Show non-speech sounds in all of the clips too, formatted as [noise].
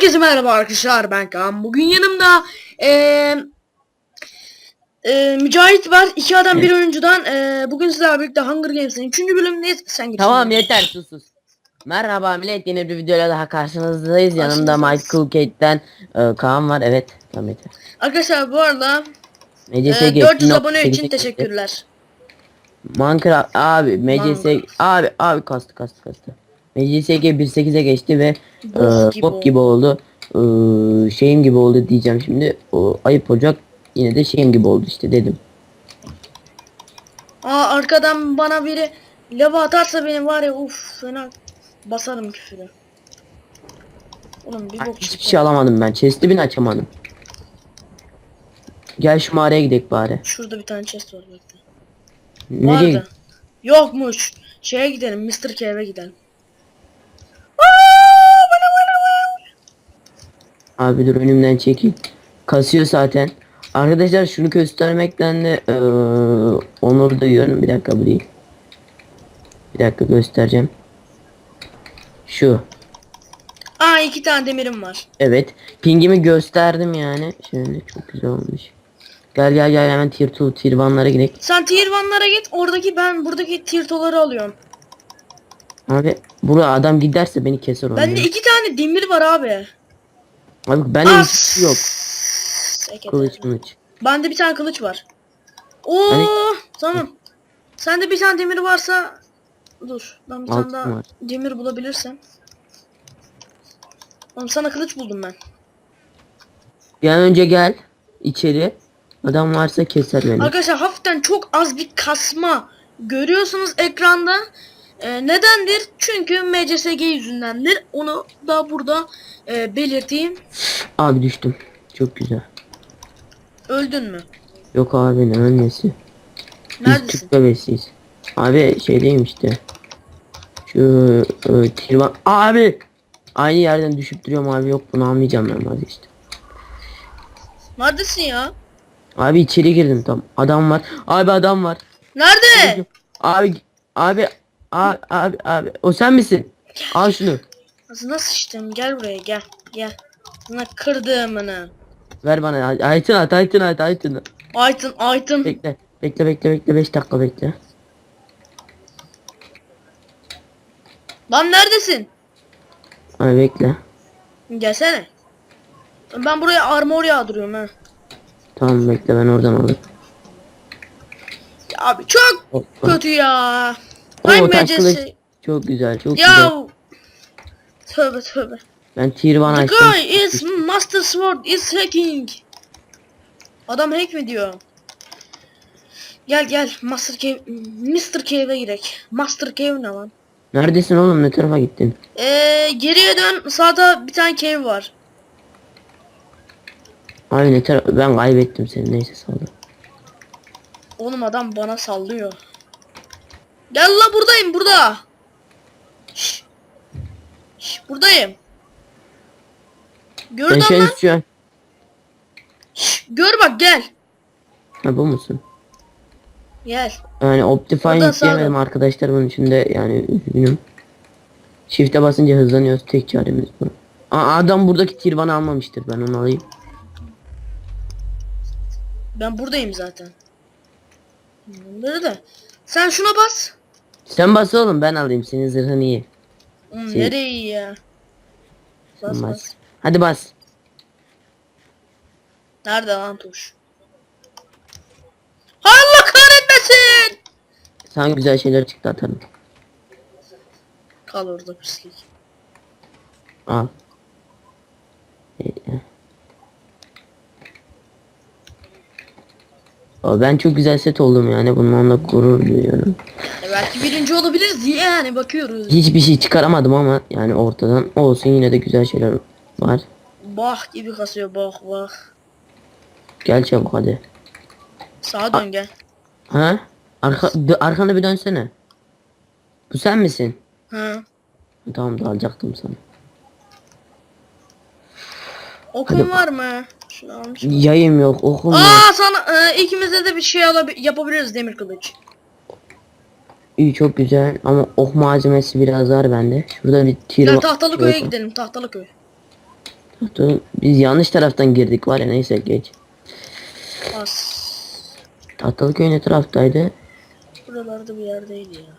Herkese merhaba arkadaşlar ben Kaan. Bugün yanımda eee eee, Mücahit var. iki adam bir oyuncudan. Eee, bugün sizlerle birlikte Hunger Games'in 3. bölümündeyiz. Sen git. Tamam yeter sus sus. Merhaba millet yeni bir videoyla daha karşınızdayız. Yanımda. Michael Kate'den e, Kaan var. Evet tamam yeter. Arkadaşlar bu arada MCS eee, 400 geçti, abone için teşekkürler. Minecraft abi MCS abi abi kastı kastı kastı. MCSG 1.8'e geçti ve Bok e, gibi bok gibi oldu. E, şeyim gibi oldu diyeceğim şimdi. O, ayıp olacak. Yine de şeyim gibi oldu işte dedim. Aa arkadan bana biri lava atarsa benim var ya uf fena basarım küfürü. Oğlum bir bok Hiçbir şey alamadım ben. Chest'i bile açamadım. Gel şu mağaraya gidelim bari. Şurada bir tane chest var bekle. Nereye? Vardı. Yokmuş. Şeye gidelim Mr. Cave'e gidelim. Abi dur önümden çekil. Kasıyor zaten. Arkadaşlar şunu göstermekten de eee, onur duyuyorum. Bir dakika bu değil. Bir dakika göstereceğim. Şu. Aa iki tane demirim var. Evet. Pingimi gösterdim yani. Şöyle çok güzel olmuş. Gel gel gel hemen tier 2 tier 1'lara gidelim. Sen tier 1'lara git. Oradaki ben buradaki tier 2'ları alıyorum. Abi buraya adam giderse beni keser. Bende iki tane demir var abi. Abi As- hiçbir şey yok. Kılıç kılıç. Bende bir tane kılıç var. Oo Hani- tamam. Sende bir tane demir varsa dur. Ben bir Altın tane daha var. demir bulabilirsem. Oğlum sana kılıç buldum ben. Bir an önce gel içeri. Adam varsa keser beni. Arkadaşlar hafiften çok az bir kasma görüyorsunuz ekranda. Ee, nedendir? Çünkü MCSG yüzündendir. Onu da burada e, belirteyim. Abi düştüm. Çok güzel. Öldün mü? Yok abi ne. Biz Neredesin? Türk bebesiyiz. Abi şeydeyim işte. Şu e, Tirvan. Abi! Aynı yerden düşüp duruyorum abi yok bunu almayacağım ben vazgeçtim. Neredesin ya? Abi içeri girdim tam. Adam var. Abi adam var. Nerede? Abi abi abi abi abi o sen misin? Al şunu. Nasıl sıçtım? Gel buraya gel. Gel. Sana kırdığımını. Ver bana. Aytın at aytın at aytın. at. Aytın Aytın. Bekle. Bekle bekle bekle 5 dakika bekle. Lan neredesin? Abi bekle. Gelsene. Ben buraya armor yağdırıyorum ha. Tamam bekle ben oradan alırım. Ya abi çok Hoppa. kötü ya. Oo, Hangi taş kılıç. Çok güzel çok güzel. Ya. Tövbe tövbe. Ben tier 1 The açtım. guy is Master Sword is hacking. Adam hack mi diyor? Gel gel Master Cave Mr. Cave'e girek. Master Cave ne lan? Neredesin oğlum ne tarafa gittin? Ee, geriye dön. Sağda bir tane cave var. Abi ne tarafa ben kaybettim seni neyse ol. Oğlum adam bana sallıyor. Gel la buradayım burada. Şş. Şş, buradayım. Ben Gördün şu lan. an şu an. Şş, gör bak gel. Ha bu musun? Gel. Yani Optifine yükleyemedim sağda. arkadaşlar bunun içinde yani üzgünüm. Shift'e basınca hızlanıyoruz tek çaremiz bu. Aa, adam buradaki tier bana almamıştır ben onu alayım. Ben buradayım zaten. Bunları da. Sen şuna bas. Sen bas oğlum ben alayım senin zırhın iyi. Oğlum Şey- nereye iyi ya? Bas bas. bas. Hadi bas. Nerede lan tuş? Allah kahretmesin. Sana güzel şeyler çıktı atarım. Kal orada pislik. Al. Ee, Aa, Ben çok güzel set oldum yani bununla gurur duyuyorum. E belki birinci olabiliriz yani bakıyoruz. Hiçbir şey çıkaramadım ama yani ortadan olsun yine de güzel şeyler var. Bah gibi kasıyor bah bah. Gel çabuk hadi. Sağa dön gel. Ha? Arka, arkana bir dönsene. Bu sen misin? Ha. Tamam da alacaktım sana. Okun Hadi. var mı? Şunu almış. Yayım yok, okum yok. Aa sana e, ikimize de bir şey yapabiliriz demir kılıç. İyi çok güzel ama ok malzemesi biraz var bende. Şurada bir tir Gel var. tahtalı köye gidelim tahtalı köy. Dur, Biz yanlış taraftan girdik var ya neyse geç. As. Tahtalıköy ne taraftaydı? Buralarda bir yerdeydi ya.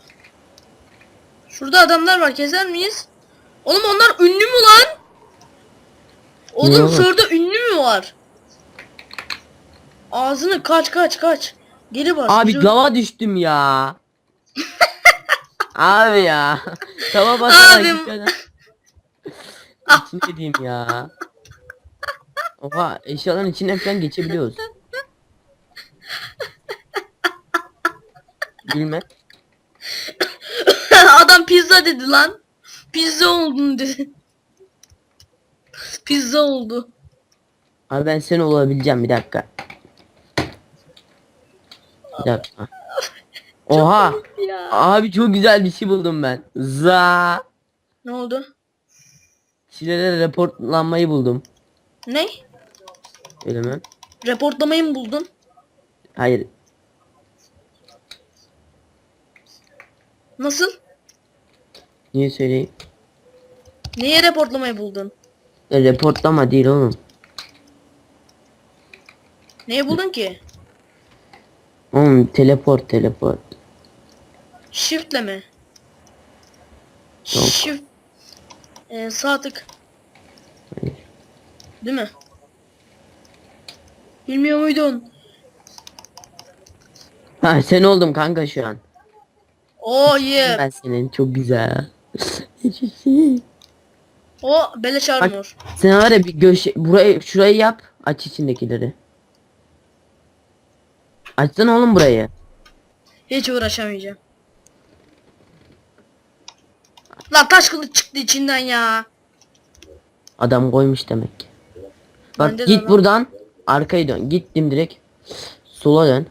Şurada adamlar var keser miyiz? Oğlum onlar ünlü mü lan? Oğlum şurada var? Ağzını kaç kaç kaç. Geri bas. Abi Bizi- lava düştüm ya. [laughs] Abi ya. Tava basarak Abim. İçine diyeyim [laughs] ya. Oha eşyaların içinden falan geçebiliyoruz. Gülme. [laughs] Adam pizza dedi lan. Pizza oldun dedi. pizza oldu. Abi ben sen olabileceğim bir dakika. Bir dakika. Oha. Abi çok güzel bir şey buldum ben. Za. Ne oldu? Çilelere raportlanmayı buldum. Ne? Öyle mi? Reportlamayı mı buldun? Hayır. Nasıl? Niye söyleyeyim? Neye reportlamayı buldun? E, Reportlama değil oğlum. Neye buldun ki? Oğlum teleport teleport. Shift'le mi? Yok. Shift. Ee, sağ tık. Hayır. Değil mi? Bilmiyor muydun? Ha sen oldum kanka şu an. Oh yeah. Ben senin çok güzel. O beleş armor. sen var ya bir göş burayı şurayı yap aç içindekileri. Açsana oğlum burayı. Hiç uğraşamayacağım. Lan taş kılıç çıktı içinden ya. Adam koymuş demek ki. Bak Bende de git lan. buradan arkayı dön. Gittim direkt. Sola dön.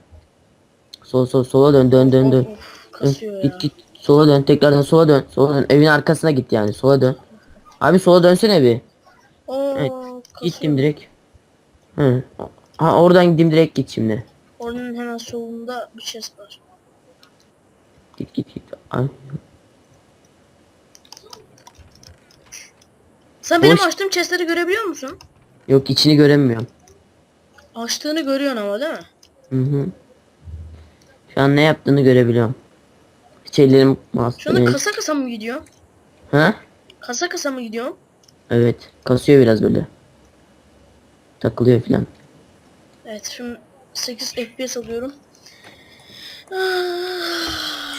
Sol sol sola dön dön dön dön. Of, kasıyor Dön, ya. Git git. Sola dön tekrardan sola dön. Sola dön. Evin arkasına git yani. Sola dön. Abi sola dönsene bir. Oo, Evet, kasıyor. Gittim direkt. Hı. Ha oradan gittim direkt git şimdi. Onun hemen solunda bir chest var. Git git git. Ay. Sen benim Hoş- açtığım chestleri görebiliyor musun? Yok içini göremiyorum. Açtığını görüyorsun ama değil mi? Hı hı. Şu an ne yaptığını görebiliyorum. Şeylerim Şu anda maske. kasa kasa mı gidiyor? Ha? Kasa kasa mı gidiyor? Evet. Kasıyor biraz böyle. Takılıyor filan. Evet şimdi 8 FPS alıyorum.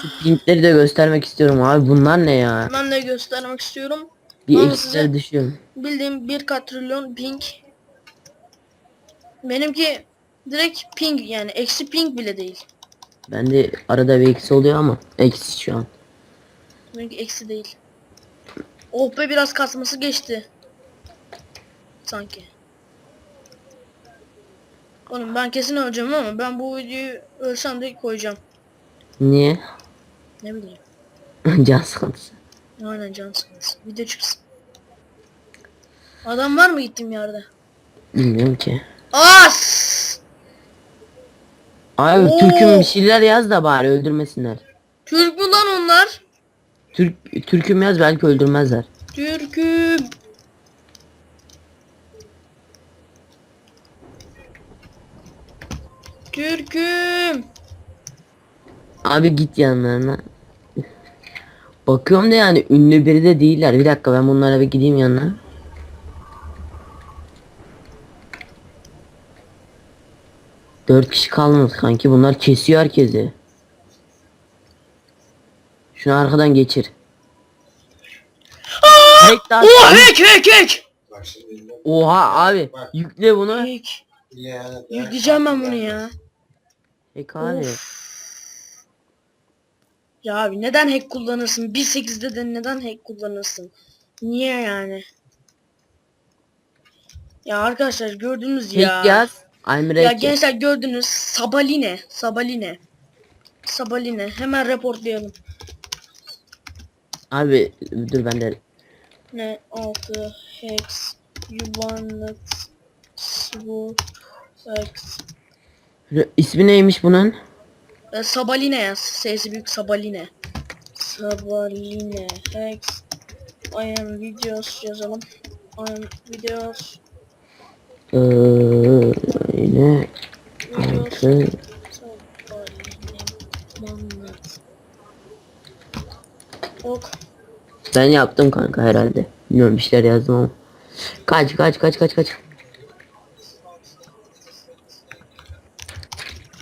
Şu pinkleri de göstermek istiyorum abi. Bunlar ne ya? Ben de göstermek istiyorum. Bir Ama size- düşüyorum. Bildiğim 1 katrilyon ping. Benimki direkt ping yani eksi ping bile değil. Bende arada bir eksi oluyor ama eksi şu an. Benimki eksi değil. Oh be biraz kasması geçti. Sanki. Oğlum ben kesin öleceğim ama ben bu videoyu ölsem de koyacağım. Niye? Ne bileyim. [laughs] Can sıkıntısı. Aynen can sıkıntısı. Video çıksın. Adam var mı gittiğim yerde? Bilmiyorum ki. As! Abi Oo. Türk'üm bir şeyler yaz da bari öldürmesinler. Türk mü lan onlar? Türk Türk'üm yaz belki öldürmezler. Türk'üm. Türk'üm. Abi git yanlarına. Bakıyorum da yani ünlü biri de değiller. Bir dakika ben bunlara bir gideyim yanına. Dört kişi kalmadı kanki. Bunlar kesiyor herkesi. Şunu arkadan geçir. Hack lan. Oh hack hack hack. Oha abi. Yükle bunu. Hack. Yükleyeceğim ben bunu ya. Hack abi. Of. Ya abi neden hack kullanırsın? 1.8'de de neden hack kullanırsın? Niye yani? Ya arkadaşlar gördünüz ya. Hack yaz. I'm Ya ready. gençler gördünüz. Sabaline. Sabaline. Sabaline. Hemen reportlayalım. Abi dur ben de Ne? 6 hex yuvarlak sword hex ismi neymiş bunun? e, Sabaline. Sesi büyük Sabaline. Sabaline hex I am videos yazalım. on videos Ee, yine altı. Ok. Ben yaptım kanka herhalde. Bilmiyorum bir şeyler yazdım ama. Kaç kaç kaç kaç kaç.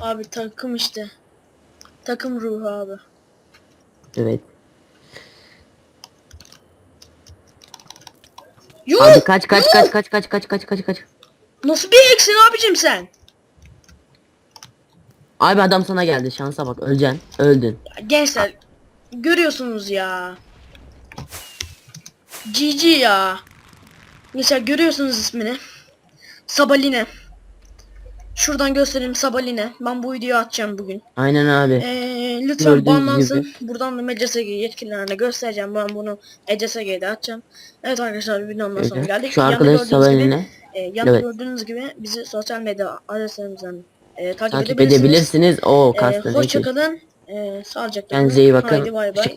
Abi takım işte. Takım ruhu abi. Evet. Yuh! Abi kaç kaç yuh! kaç kaç kaç kaç kaç kaç kaç. Nasıl bir eksin abicim sen? Abi adam sana geldi şansa bak öleceksin. Öldün. Gençler görüyorsunuz ya. GG ya. Gençler görüyorsunuz ismini. Sabaline. Şuradan göstereyim Sabaline. Ben bu videoyu atacağım bugün. Aynen abi. Ee, lütfen Gördüğünüz banlansın. gibi. Buradan da MCSG yetkililerine göstereceğim. Ben bunu ECSG'de atacağım. Evet arkadaşlar videonun sonuna Evet. geldik. Şu Yanında arkadaş gördüğünüz gibi- Savalin'e E, yanında Evet. gördüğünüz gibi bizi sosyal medya adreslerimizden e, takip, takip edebilirsiniz. edebilirsiniz. O E, kastı hoşçakalın. E, sağlıcakla Kendinize iyi bakın. Haydi bay bay.